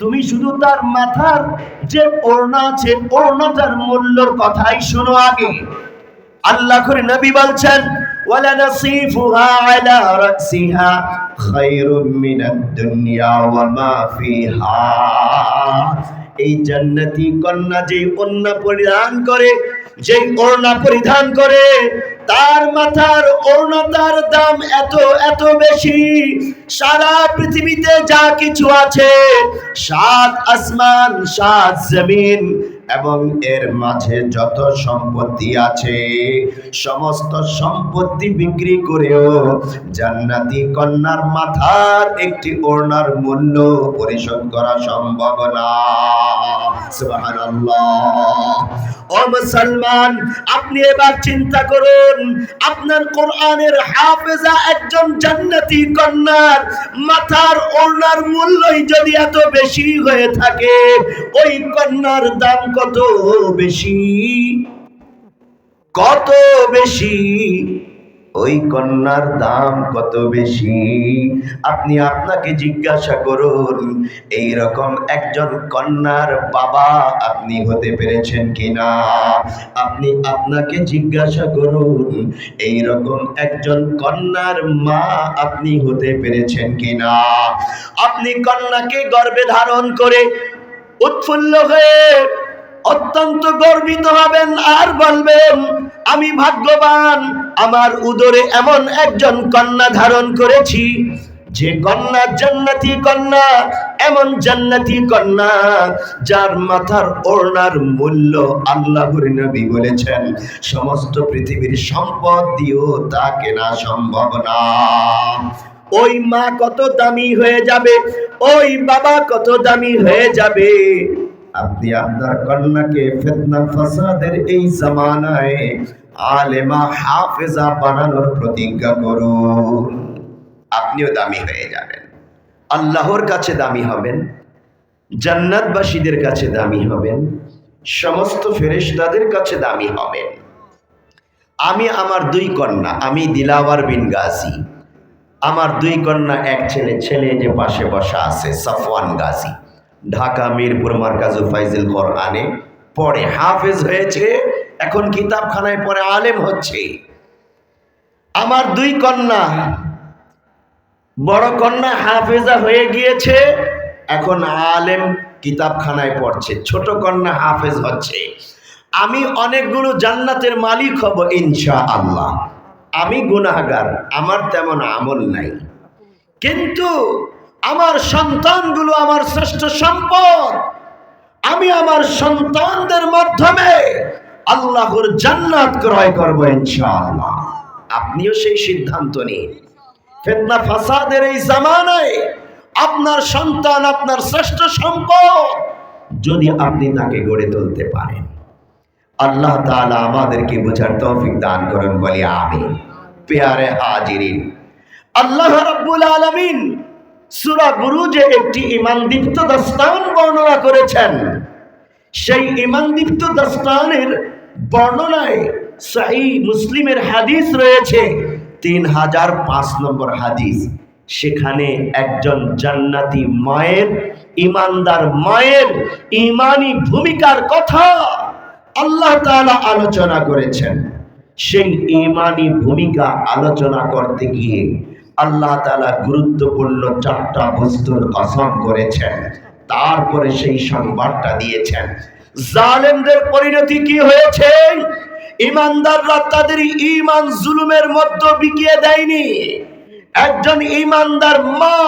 তুমি শুধু তার মাথার যে ওড়না আছে, ওড়নাটার মূল্যর কথাই শোনো আগে। আল্লাহ করে নবী বলছেন আলা রাসিহা খায়রুম মিনাদ দুনিয়া ওয়া মা ফিহা। এই জান্নাতি কন্যা যে ওড়না পরিধান করে যে ওড়না পরিধান করে তার মাথার অরুণতার দাম এত এত বেশি। সারা পৃথিবীতে যা কিছু আছে, সাত আসমান, সাত জমিন এবং এর মাঝে যত সম্পত্তি আছে, সমস্ত সম্পত্তি বিক্রি করেও জান্নাতি কন্যার মাথার একটি ওড়নার মূল্য পরিশোধ করা সম্ভব না। ও মুসলমান, আপনি এবার চিন্তা করুন, আপনার কোরআনের হাফেজা একজন জান্নাতি কন্যার মাথার ওড়নার মূল্যই যদি এত বেশি হয়ে থাকে, ওই কন্যার দাম কত বেশি? কত বেশি? ওই কন্যার দাম কত বেশি? আপনি আপনাকে জিজ্ঞাসা করুন এই রকম একজন কন্যার বাবা আপনি হতে পেরেছেন কিনা? আপনি আপনাকে জিজ্ঞাসা করুন এই রকম একজন কন্যার মা আপনি হতে পেরেছেন কিনা? আপনি কন্যাকে গর্ভে ধারণ করে উৎফুল্ল হয়ে অত্যন্ত গর্বিত হবেন আর বলবেন, আমি ভাগ্যবান, আমার উদরে এমন একজন কন্যা ধারণ করেছি, যে কন্যা জান্নাতি কন্যা, এমন জান্নাতি কন্যা, যার মাথার ওড়নার মূল্য আল্লাহর নবী বলেছেন, সমস্ত পৃথিবীর সম্পদ দিয়েও তা কেনা সম্ভব না। ওই মা কত দামি হয়ে যাবে, ওই বাবা কত দামি হয়ে যাবে আপনি আপনার কন্যাকে ফাসাদের এই জামানায় আলেমা বানানোর প্রতিজ্ঞা করুন। আপনিও দামি হয়ে যাবেন। আল্লাহর কাছে দামি হবেন। জান্নাতবাসীদের কাছে দামি হবেন। সমস্ত ফেরেশতাদের কাছে দামি হবেন। আমি আমার দুই কন্যা, আমি দিলাওয়ার বিন গাজী। আমার দুই কন্যা, এক ছেলে ছেলে যে পাশে বসা আছে, সফওয়ান গাজী। ঢাকা মিরপুর মার্কাজু ফাইজুল কোরআনে পড়ে হাফেজ হয়েছে, এখন কিতাবখানায় পড়ে আলেম হচ্ছে। আমার দুই কন্যা, বড় কন্যা হাফেজা হয়ে গিয়েছে, এখন আলেম কিতাবখানায় পড়ছে, ছোট কন্যা হাফেজ হচ্ছে। আমি অনেকগুলো জান্নাতের মালিক হব ইনশা আল্লাহ আমি গুনাহগার, আমার তেমন আমল নাই। কিন্তু আমার সন্তানগুলো আমার শ্রেষ্ঠ সম্পদ। আমি আমার সন্তানদের মাধ্যমে আল্লাহর জান্নাত ক্রয় করব ইনশাআল্লাহ। আপনিও সেই সিদ্ধান্ত নিন। ফেতনা ফাসাদের এই জামানায় আপনার সন্তান, আপনার শ্রেষ্ঠ সম্পদ যদি আপনি তাকে গড়ে তুলতে পারেন। আল্লাহ তাআলা আমাদেরকে বোঝার তৌফিক দান করেন, বলি আমি পেয়ারে হাজিরিন। আল্লাহ রাব্বুল আলামিন সূরা বুরুজে একটি ঈমানদীপ্ত দাস্তান বর্ণনা করেছেন। সেই ঈমানদীপ্ত দাস্তানের বর্ণনায় সহি মুসলিমের হাদিস রয়েছে, তিন হাজার পাঁচ নম্বর হাদিস। সেখানে একজন জান্নাতি মায়ের, ইমানদার মায়ের ইমানি ভূমিকার কথা আল্লাহ তাআলা আলোচনা করেছেন। সেই ইমানি ভূমিকা আলোচনা করতে গিয়ে আল্লাহ তালা গুরুত্বপূর্ণ চারটা বস্তুর কসম করেছেন। তারপরে সেই সংবাদটা দিয়েছেন। জালেমদের পরিণতি কি হয়েছে? ইমানদাররা তাদের ইমান জুলুমের মধ্যে বিকিয়ে দেয়নি। একজন ইমানদার মা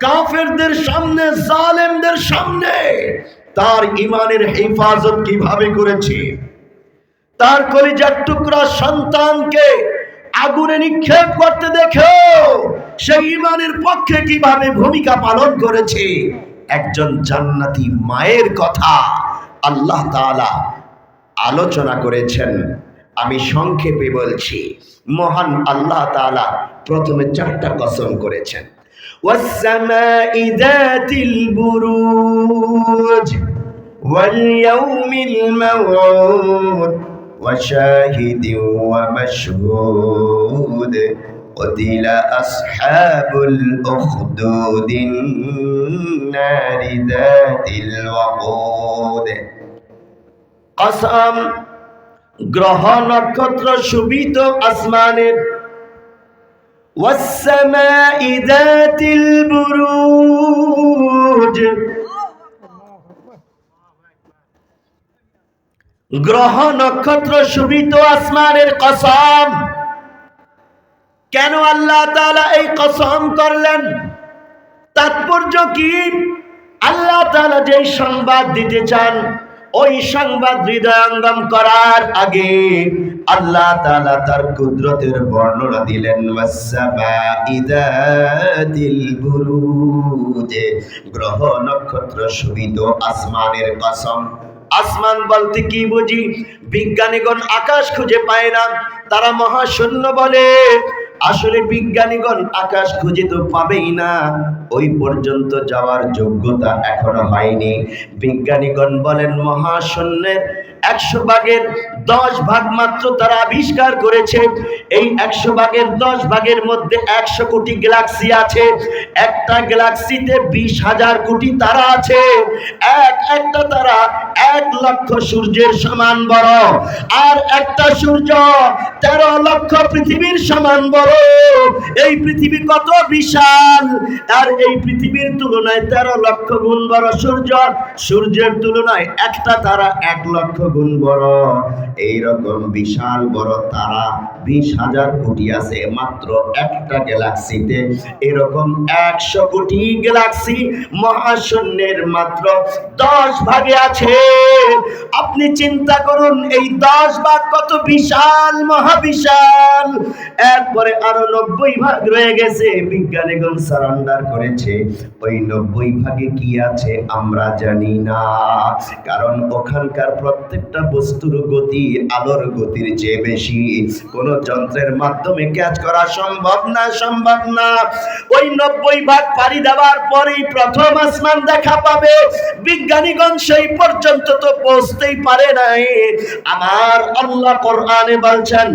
কাফেরদের সামনে, জালেমদের সামনে তার ইমানের হেফাজত কীভাবে করেছে? তার কলিজার টুকরা সন্তানকে আগুনে নিক্ষেপ করতে দেখো সেই ইমানের পক্ষে কিভাবে ভূমিকা পালন করেছে একজন জান্নাতি মায়ের কথা আল্লাহ তাআলা আলোচনা করেছেন আমি সংক্ষেপে বলছি মহান আল্লাহ তাআলা প্রথমে চারটা কসম করেছেন والسماء ذات البروج واليوم الموعود وشاهد ومشهود قتل أصحاب الأخدود النار ذات الوقود قسم গ্রহ নক্ষত্র শোভিত আসমানের والسماء ذات البروج গ্রহ নক্ষত্র শোভিত আসমানের কসম। কেন আল্লাহ তালা এই কসম করলেন? তাৎপর্য কি? আল্লাহ তালা যে সংবাদ দিতে চান, ওই সংবাদ হৃদয়ঙ্গম করার আগে আল্লাহ তালা তার কুদরতের বর্ণনা দিলেন গ্রহ নক্ষত্র শোভিত আসমানের কসম। আসমান বলতে কি বুঝি? বিজ্ঞানীগণ আকাশ খুঁজে পায় না। তারা মহাশূন্য বলে, আসলে বিজ্ঞানীগণ আকাশ খুঁজে তো পাবেই না। ওই পর্যন্ত যাওয়ার যোগ্যতা এখনও হয়নি। বিজ্ঞানীগণ বলেন, মহাশূন্যের একশো ভাগের দশ ভাগ মাত্র তারা আবিষ্কার করেছে। এই একশো ভাগের দশ ভাগের মধ্যে একশো কোটি গ্যালাক্সি আছে। একটা গ্যালাক্সিতে বিশ হাজার কোটি তারা আছে। এক একটা তারা এক লক্ষ সূর্যের সমান বড়। আর একটা সূর্য তেরো লক্ষ পৃথিবীর সমান বড়। এই পৃথিবী কত বিশাল? আর এই পৃথিবীর তুলনায় তেরো লক্ষ গুণ বড় সূর্য। সূর্যের তুলনায় একটা তারা এক লক্ষ গুণ বড়। এইরকম বিশাল বড় তারা বিশ হাজার কোটি আছে, মাত্র একটা গ্যালাক্সিতে। এরকম একশো কোটি গ্যালাক্সি মহাশূন্যের মাত্র দশ ভাগে আছে। আপনি চিন্তা করুন, এই দশ ভাগ কত বিশাল, মহাবিশাল। এরপরে আরও নব্বই ভাগ রয়ে গেছে বিজ্ঞানীগণ সারান্ডার করেছে। ওই নব্বই ভাগে কি আছে আমরা জানি না। কারণ ওখানকার প্রত্যেকটা বস্তুর গতি, আলোর গতির চেয়ে বেশি। কোন যন্ত্রের মাধ্যমে ক্যাচ করা সম্ভব না সম্ভব না। ওই নব্বই ভাগ পাড়ি দেওয়ার পরেই প্রথম আসমান দেখা পাবে। বিজ্ঞানীগণ সেই পর্যন্ত তো পৌঁছতেই পারে নাই। আমার আল্লাহ কোরআনে বলছেন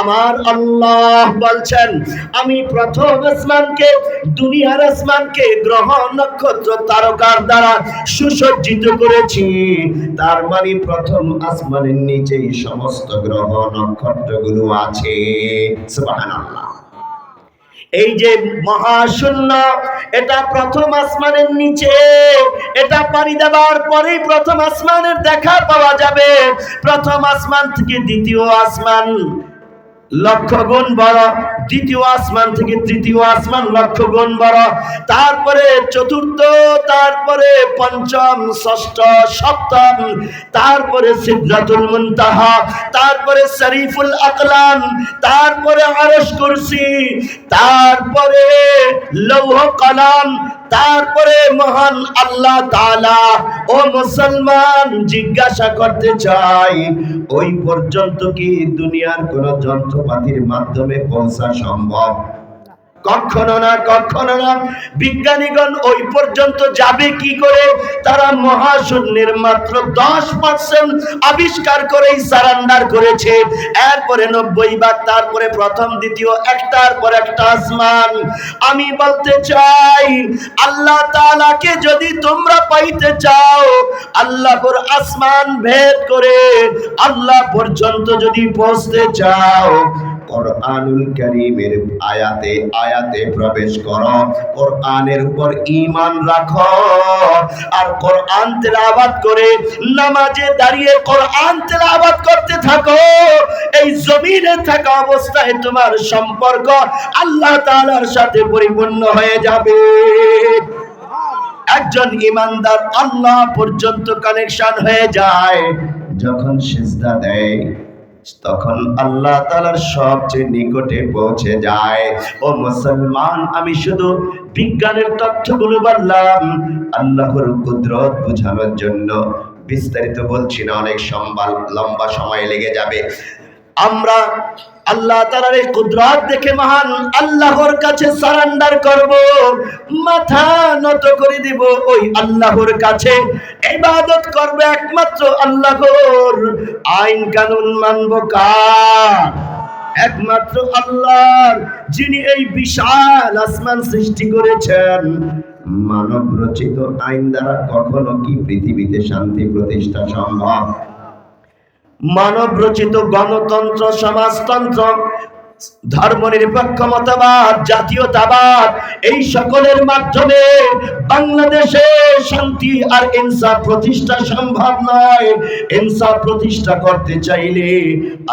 আমার আল্লাহ বলছেন, আমি প্রথম আসমানকে, দুনিয়ার আসমানকে গ্রহ নক্ষত্র তারকার দ্বারা সুসজ্জিত করেছি। তার মানে প্রথম আসমানের নিচেই সমস্ত গ্রহ নক্ষত্রগুলো আছে। সুবহানাল্লাহ। এই যে মহাশূন্য, এটা প্রথম আসমানের নিচে, এটা পাড়ি দেওয়ার পরেই প্রথম আসমানের দেখা পাওয়া যাবে। প্রথম আসমান থেকে দ্বিতীয় আসমান লক্ষ গুণ বড়, দ্বিতীয় আসমান থেকে তৃতীয় আসমান লক্ষ গুণ বড়, তারপরে চতুর্থ, তারপরে পঞ্চম, ষষ্ঠ, সপ্তম, তারপরে সিদ্ধাতুল মুনতাহা, তারপরে শরীফুল আকলাম, তারপরে আরশ কুরসি, তারপরে লৌহ কলাম তারপরে মহান আল্লাহ তালা ও মুসলমান জিজ্ঞাসা করতে চাই ওই পর্যন্ত কি দুনিয়ার কোন যন্ত্রপাতির মাধ্যমে পৌঁছা সম্ভব? কখনো না কখনো না। বিজ্ঞানীগণ ওই পর্যন্ত যাবে কি করে? তারা মহাশূন্যের মাত্র দশ পার্সেন্ট আবিষ্কার করেই সারান্ডার করেছে। এরপরে নব্বই ভাগ তারপরে প্রথম, দ্বিতীয়, একটার পর একটা আসমান। আমি বলতে চাই, আল্লাহ তালাকে যদি তোমরা পাইতে চাও, আল্লাহর আসমান ভেদ করে আল্লাহ পর্যন্ত যদি পৌঁছতে চাও কোরআনুল কারীমের আয়াতে আয়াতে প্রবেশ করো। কোরআনের উপর ঈমান রাখো। আর কোরআন তেলাওয়াত করে নামাজে দাঁড়িয়ে কোরআন তেলাওয়াত করতে থাকো। এই জমিনে থাকা অবস্থায় তোমার সম্পর্ক আল্লাহ তাআলার সাথে পরিপূর্ণ হয়ে যাবে। একজন ইমানদার আল্লাহ পর্যন্ত কানেকশন হয়ে যায়। যখন সিজদা দেয় তখন আল্লাহ তালার সবচেয়ে নিকটে পৌঁছে যায়। ও মুসলমান, আমি শুধু বিজ্ঞানের তথ্যগুলো বললাম, আল্লাহর কুদরত বোঝানোর জন্য। বিস্তারিত বলছি না, অনেক সম্বাল লম্বা সময় লেগে যাবে। আমরা আল্লাহ তালার এই কুদরত দেখে মহান আল্লাহর কাছে সারান্ডার করব, মাথা নত করে দিব, ওই আল্লাহর কাছে ইবাদত করবে একমাত্র আল্লাহর। আইন কানুন মানব কার? একমাত্র আল্লাহর, যিনি এই বিশাল আসমান সৃষ্টি করেছেন। মানব রচিত আইন দ্বারা কখনো কি পৃথিবীতে শান্তি প্রতিষ্ঠা সম্ভব? মানব রচিত গণতন্ত্র, সমাজতন্ত্র ধর্মনিরপেক্ষ মতবাদ জাতীয়তাবাদ, এই সকলের মাধ্যমে বাংলাদেশে শান্তি আর ইনসাফ প্রতিষ্ঠা সম্ভব নয়। ইনসাফ প্রতিষ্ঠা করতে চাইলে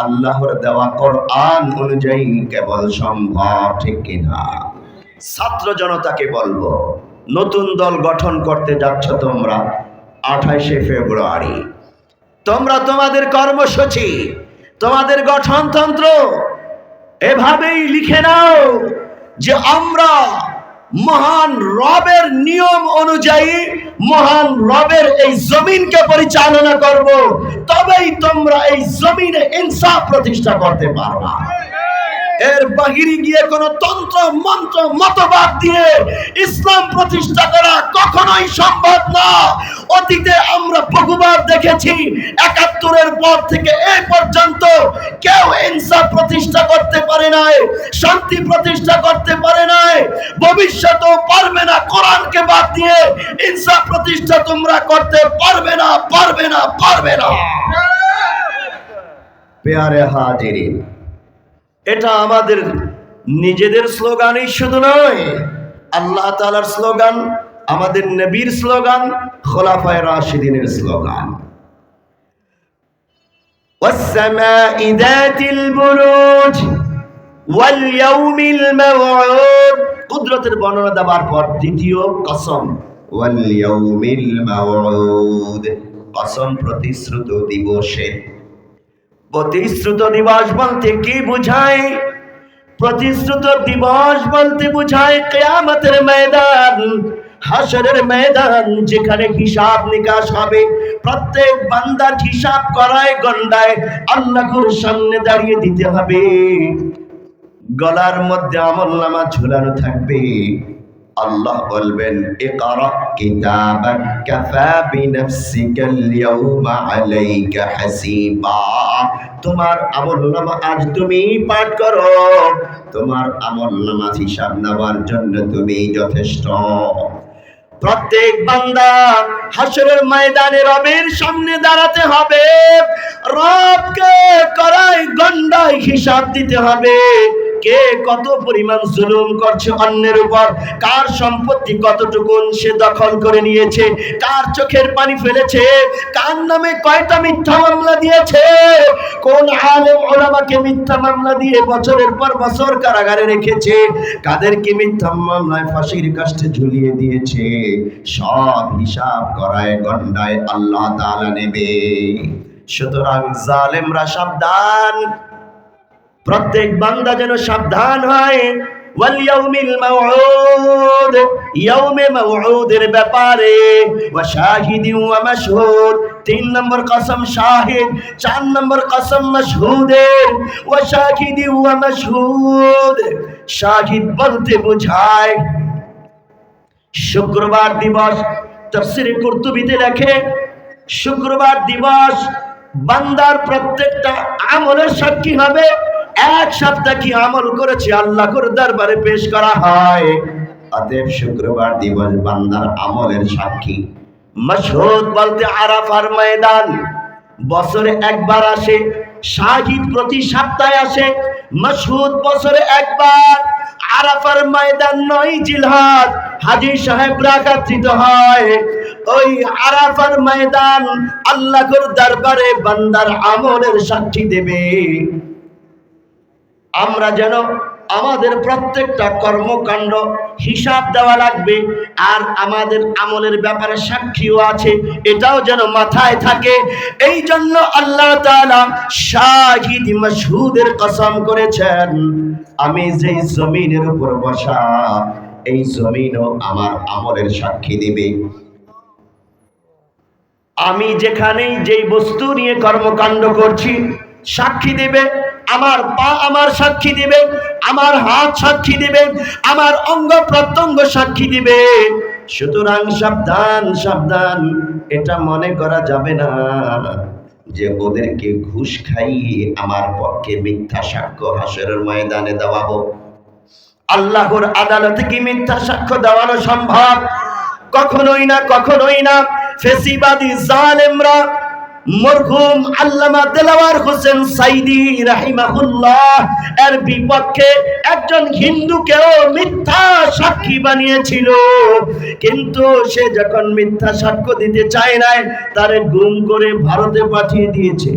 আল্লাহর দেওয়া কোরআন অনুযায়ী কেবল সম্ভব, ঠিক কিনা ছাত্র জনতাকে বলব, নতুন দল গঠন করতে যাচ্ছ তোমরা আঠাইশে ফেব্রুয়ারি। তোমরা তোমাদের কর্মসূচি, তোমাদের গঠনতন্ত্র এভাবেই লিখে নাও যে আমরা মহান রবের নিয়ম অনুযায়ী, মহান রবের এই জমিনকে পরিচালনা করব, তবেই তোমরা এই জমিনে ইনসাফ প্রতিষ্ঠা করতে পারবা। এর বাহিরে গিয়ে কোন তন্ত্র মন্ত্র মতবাদ দিয়ে ইসলাম প্রতিষ্ঠা করা কখনোই সম্ভব না। অতীতে আমরা বহুবার দেখেছি একাত্তরের পর থেকে এ পর্যন্ত কেউ ইনসাফ প্রতিষ্ঠা করতে পারে নাই শান্তি প্রতিষ্ঠা করতে পারে নাই। ভবিষ্যতেও পারবে না কোরআনকে বাদ দিয়ে ইনসাফ প্রতিষ্ঠা তোমরা করতে পারবে না পারবে না পারবে না। পেয়ারে হাজিরিন এটা আমাদের নিজেদের স্লোগানই শুধু নয় আল্লাহ তালার স্লোগান আমাদের নবীর স্লোগান খোলাফায় রাশিদিনের স্লোগান والسماء ذات البروج واليوم الموعود কুদরতের বর্ণনা দেওয়ার পর দ্বিতীয় কসম واليوم الموعود কসম প্রতিশ্রুত দিবসের প্রতিশ্রুত দিবস বলতে কি বুঝায় প্রতিশ্রুত দিবস বলতে বুঝায় কেয়ামতের ময়দান হাসরের ময়দান, যেখানে হিসাব নিকাশ হবে। প্রত্যেক বান্দার হিসাব করায়, গন্ডায় আল্লাহর সামনে দাঁড়িয়ে দিতে হবে। গলার মধ্যে আমল নামা ঝুলানো থাকবে। আল্লাহ বলবেন, ইকরা কিতাবাক কাফা বিনাফসিকাল ইয়াউমা আলাইকা হাসিবা। তোমার আমল নামা আজ তুমি পাঠ করো। তোমার আমল নামা হিসাব নেওয়ার জন্য তুমি যথেষ্ট। প্রত্যেক বান্দা হাসরের ময়দানে রবের সামনে দাঁড়াতে হবে। রবকে করায় গন্ডায় হিসাব দিতে হবে। কে কত পরিমাণ জুলুম করছে অন্যের উপর? কার সম্পত্তি কতটুকু সে দখল করে নিয়েছে? কার চোখের পানি ফেলেছে? কার নামে কয়টা মিথ্যা মামলা দিয়েছে? কোন আলেম ওলামাকে মিথ্যা মামলা দিয়ে বছরের পর বছর কারাগারে রেখেছে? কাদেরকে মিথ্যা মামলায় ফাঁসির কাষ্টে ঝুলিয়ে দিয়েছে? সব হিসাব করায় গন্ডায় আল্লাহ তাআলা নেবে। সুতরাং জালেমরা সাবধান। প্রত্যেক বান্দা যেন সাবধান হয়। ব্যাপারে তিন নম্বর কসম শাহিদ, চার নম্বর কসম মাশহুদের, ওয়া শাহিদিন ওয়া মাশহুদ। শাহিদ বলতে বোঝায়, শুক্রবার দিবস, তফসিরে কুরতুবিতে লেখে, শুক্রবার দিবস বান্দার প্রত্যেকটা আমলের সাক্ষী হবে। এক সপ্তাহ কি আমল করেছে? আল্লাহর দরবারে পেশ করা হয়। অতএব শুক্রবার দিবস বান্দার আমলের সাক্ষী। মশহুদ বলতে আরাফার ময়দান। বছরে একবার আসে, শাহিদ প্রতি সপ্তাহে আসে, মশহুদ বছরে একবার। আরাফার ময়দান নয় জিলহাদ হাজি সাহেব রাকাত্রিত হয়। ওই আরাফার ময়দান আল্লাহর দরবারে বান্দার আমলের সাক্ষী দেবে। আমরা যেন আমাদের প্রত্যেকটা কর্মকাণ্ড হিসাব দেওয়া লাগবে আর আমাদের আমলের ব্যাপারে সাক্ষীও আছে, এটাও যেন মাথায় থাকে। এই জন্য আল্লাহ মাশহুদের কসম করেছেন, আমি যেই জমিনের উপর বসা, এই জমিনও আমার আমলের সাক্ষী দেবে। আমি যেখানেই যেই বস্তু নিয়ে কর্মকাণ্ড করছি, সাক্ষী দেবে। আমার পা আমার সাক্ষী দিবে, আমার হাত সাক্ষী দিবে, আমার অঙ্গ প্রত্যঙ্গ সাক্ষী দিবে। সুতরাং সাবধান সাবধান, এটা মনে করা যাবে না যে ওদেরকে ঘুষ খাইয়ে আমার পক্ষে মিথ্যা সাক্ষ্য হাসরের ময়দানে দেওয়া হোক। আল্লাহর আদালতে কি মিথ্যা সাক্ষ্য দেওয়ানো সম্ভব? কখনোই না কখনোই না। ফেসিবাদী জালেমরা মরহুম আল্লামা দেলাওয়ার হোসেন সাইদি রাহিমাহুল্লাহ এর বিপক্ষে একজন হিন্দুকেও মিথ্যা সাক্ষী বানিয়েছিল। কিন্তু সে যখন মিথ্যা সাক্ষ্য দিতে চায় নাই তারে গুম করে ভারতে পাঠিয়ে দিয়েছে।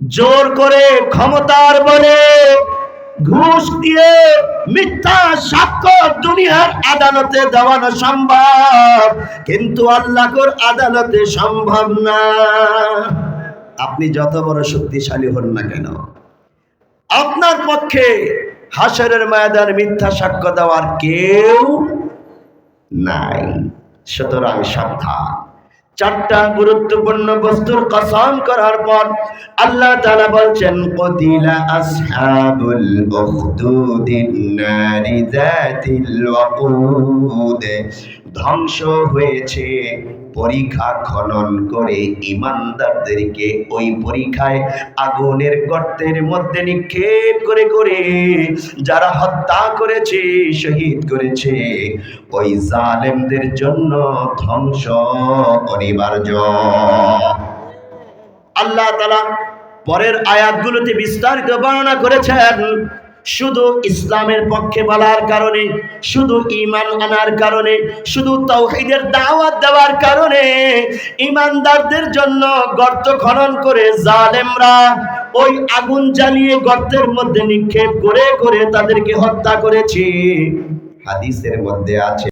জোর করে ক্ষমতার বলে ঘুষ দিয়ে মিথ্যা সাক্ষ্য দুনিয়ার আদালতে দেওয়ানো সম্ভব। কিন্তু আল্লাহর আদালতে সম্ভব না। আপনি যত বড় শক্তিশালী হন না কেন? আপনার পক্ষে হাসরের ময়দান মিথ্যা সাক্ষ্য দেওয়ার কেউ নাই। সুতরাং সাবধান। চারটা গুরুত্বপূর্ণ বস্তুর কসম করার পর আল্লাহ তাআলা বলছেন কতিলা আসহাবুল উখদুদিন নারি যাতিল ওয়াকুদ ধ্বংস হয়েছে। পরীক্ষা খনন করে ইমানদারদেরকে ওই পরীক্ষায় আগুনের গর্তের মধ্যে নিক্ষেপ করে করে যারা হত্যা করেছে, শহীদ করেছে, ওই জালেমদের জন্য ধ্বংস অনিবার্য। আল্লাহ তালা পরের আয়াতগুলোতে বিস্তারিত বর্ণনা করেছেন শুধু ইসলামের পক্ষে বলার কারণে, শুধু ইমান আনার কারণে, শুধু তৌহিদের দাওয়াত দেওয়ার কারণে ইমানদারদের জন্য গর্ত খনন করে জালেমরা ওই আগুন জ্বালিয়ে গর্তের মধ্যে নিক্ষেপ করে করে তাদেরকে হত্যা করেছে। হাদিসের মধ্যে আছে